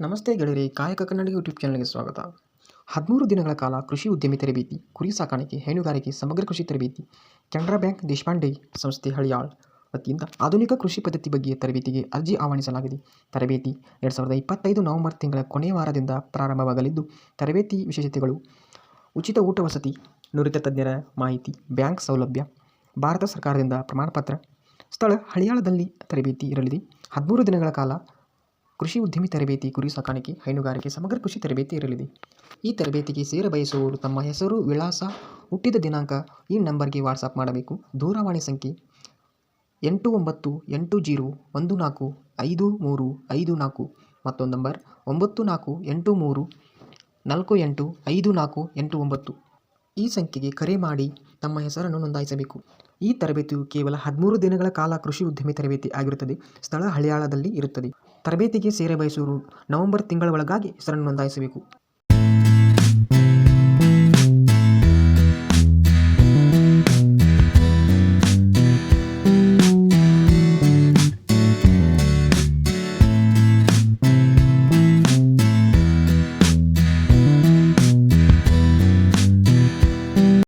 ನಮಸ್ತೆ ಗೆಳೆಯರಿ, ಕಾಯಕ ಕನ್ನಡ ಯೂಟ್ಯೂಬ್ ಚಾನಲ್ಗೆ ಸ್ವಾಗತ. ಹದಿಮೂರು ದಿನಗಳ ಕಾಲ ಕೃಷಿ ಉದ್ಯಮಿ ತರಬೇತಿ, ಕುರಿ ಸಾಕಾಣಿಕೆ, ಹೈನುಗಾರಿಕೆ, ಸಮಗ್ರ ಕೃಷಿ ತರಬೇತಿ, ಕೆನರಾ ಬ್ಯಾಂಕ್ ದೇಶಪಾಂಡೆ ಸಂಸ್ಥೆ ಹಳಿಯಾಳ್ ವತಿಯಿಂದ ಆಧುನಿಕ ಕೃಷಿ ಪದ್ಧತಿ ಬಗ್ಗೆ ತರಬೇತಿಗೆ ಅರ್ಜಿ ಆಹ್ವಾನಿಸಲಾಗಿದೆ. ತರಬೇತಿ ಎರಡು ಸಾವಿರದ ಇಪ್ಪತ್ತೈದು ನವೆಂಬರ್ ತಿಂಗಳ ಕೊನೆಯ ವಾರದಿಂದ ಪ್ರಾರಂಭವಾಗಲಿದ್ದು, ತರಬೇತಿ ವಿಶೇಷತೆಗಳು, ಉಚಿತ ಊಟ ವಸತಿ, ನುರಿತ ತಜ್ಞರ ಮಾಹಿತಿ, ಬ್ಯಾಂಕ್ ಸೌಲಭ್ಯ, ಭಾರತ ಸರ್ಕಾರದಿಂದ ಪ್ರಮಾಣಪತ್ರ, ಸ್ಥಳ ಹಳಿಯಾಳದಲ್ಲಿ ತರಬೇತಿ ಇರಲಿದೆ. ಹದಿಮೂರು ದಿನಗಳ ಕಾಲ ಕೃಷಿ ಉದ್ಯಮಿ ತರಬೇತಿ ಕುರಿ ಸಾಕಾಣಿಕೆ ಹೈನುಗಾರಿಕೆ ಸಮಗ್ರ ಕೃಷಿ ತರಬೇತಿ ಇರಲಿದೆ. ಈ ತರಬೇತಿಗೆ ಸೇರ ಬಯಸುವವರು ತಮ್ಮ ಹೆಸರು, ವಿಳಾಸ, ಹುಟ್ಟಿದ ದಿನಾಂಕ, ಈ ನಂಬರ್ಗೆ ವಾಟ್ಸಪ್ ಮಾಡಬೇಕು. ದೂರವಾಣಿ ಸಂಖ್ಯೆ ಎಂಟು ಒಂಬತ್ತು ಎಂಟು ಜೀರೋ ಒಂದು ನಾಲ್ಕು ಐದು ಮೂರು ಐದು ನಾಲ್ಕು ಮತ್ತೊಂದು ನಂಬರ್ ಒಂಬತ್ತು ನಾಲ್ಕು ಎಂಟು ಮೂರು ನಾಲ್ಕು ಎಂಟು ಐದು ನಾಲ್ಕು ಎಂಟು ಒಂಬತ್ತು. ಈ ಸಂಖ್ಯೆಗೆ ಕರೆ ಮಾಡಿ ತಮ್ಮ ಹೆಸರನ್ನು ನೋಂದಾಯಿಸಬೇಕು. ಈ ತರಬೇತಿಯು ಕೇವಲ ಹದಿಮೂರು ದಿನಗಳ ಕಾಲ ಕೃಷಿ ಉದ್ಯಮಿ ತರಬೇತಿ ಆಗಿರುತ್ತದೆ. ಸ್ಥಳ ಹಳಿಯಾಳದಲ್ಲಿ ಇರುತ್ತದೆ. ತರಬೇತಿಗೆ ಸೇರ ಬಯಸುವವರು ನವೆಂಬರ್ ತಿಂಗಳ ಒಳಗಾಗಿ ಹೆಸರನ್ನು ನೋಂದಾಯಿಸಬೇಕು.